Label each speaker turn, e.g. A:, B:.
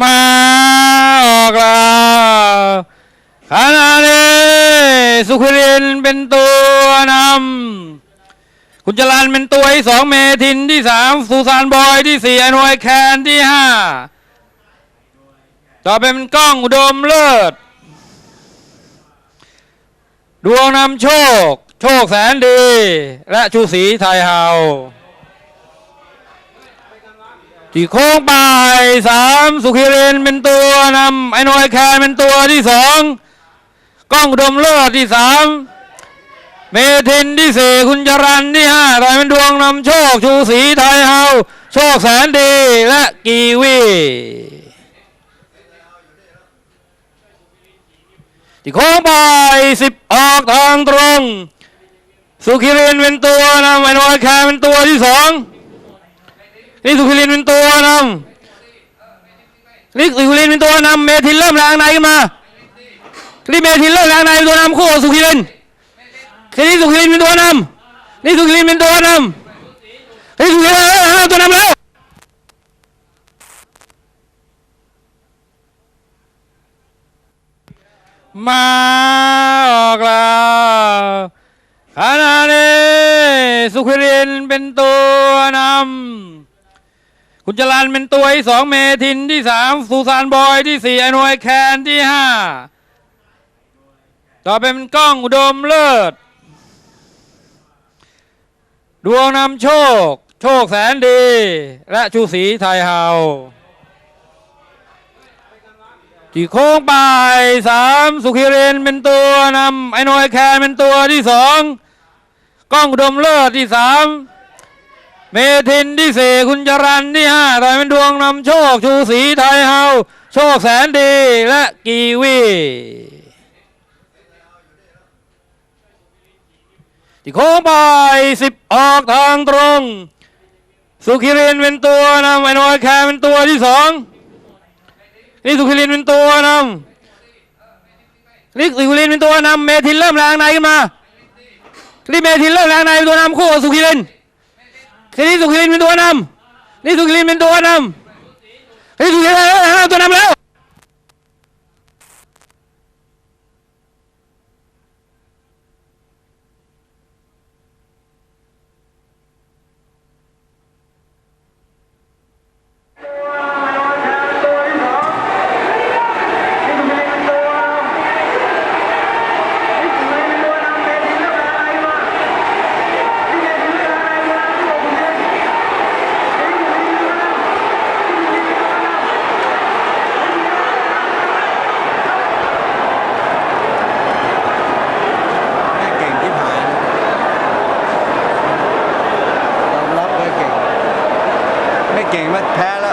A: มาออกล้วขณะนี้สุขรินเป็นตัวนำคุณจรันเป็นตัวที่สองเมทินที่สามสุสานบอยที่สี่อนวยแคนที่ห้าต่อไปเป็นกล้องอุดมเลิศ ดวงนำโชค โชคแสนดี และชูศรีไทยเฮา ที่โค้งไปสามสุขิรินเป็นตัวนำไอ้นอยแคนเป็นตัวที่สองกล้องดมเลิศที่สามเมทินที่สี่คุณจรันที่ห้าต่อยเป็นดวงนำโชคชูศรีไทยเฮาโชคแสนดีและกีวีที่โค้งไปสิบออกทางตรง สุขิรินเป็นตัวนำไอ้นอยแคนเป็นตัวที่สอง นี่สุขิรินเป็นตัวนำนี่สุขิรินเป็นตัวนำเมทินเริ่มแรงในขึ้นมานี่เมทินเริ่มแรงในเป็นตัวนำคู่สุขิรินทีนี้สุขิรินเป็นตัวนำนี่สุขิรินเป็นตัวนำนี่สุขิรินเป็นตัวนำแล้วมาออกแล้วขณะนี้สุขิรินเป็นตัวนำ คุณจรันเป็นตัวที่สองเมทินที่สามสุสานบอยที่สี่ไอหนวยแคนที่ห้าต่อไปเป็นกล้องอุดมเลิศ ดวงนำโชค โชคแสนดี และชูศรีไทยเฮาที่โค้งไปสามสุขิรินเป็นตัวนำไอหนวยแคนเป็นตัวที่สองกล้องอุดมเลิศที่สาม เมทินที่สี่คุณจรันที่ห้าต่อยเป็นดวงนำโชคชูศรีไทยเฮาโชคแสนดีและกีวีที่โค้งไปสิบออกทางตรง สุขิรินเป็นตัวนำไอ้นอยแคร์เป็นตัวที่สองนี่สุขิรินเป็นตัวนำนี่สุขิรินเป็นตัวนำเมทินเริ่มแรงในขึ้นมานี่เมทินเริ่มแรงในเป็นตัวนำคู่กับสุขิริน ทีนี้สุขิรินเป็นตัวนำนี่สุขิรินเป็นตัวนำนี่สุขิรินเป็นตัวนำแล้ว game at Palace.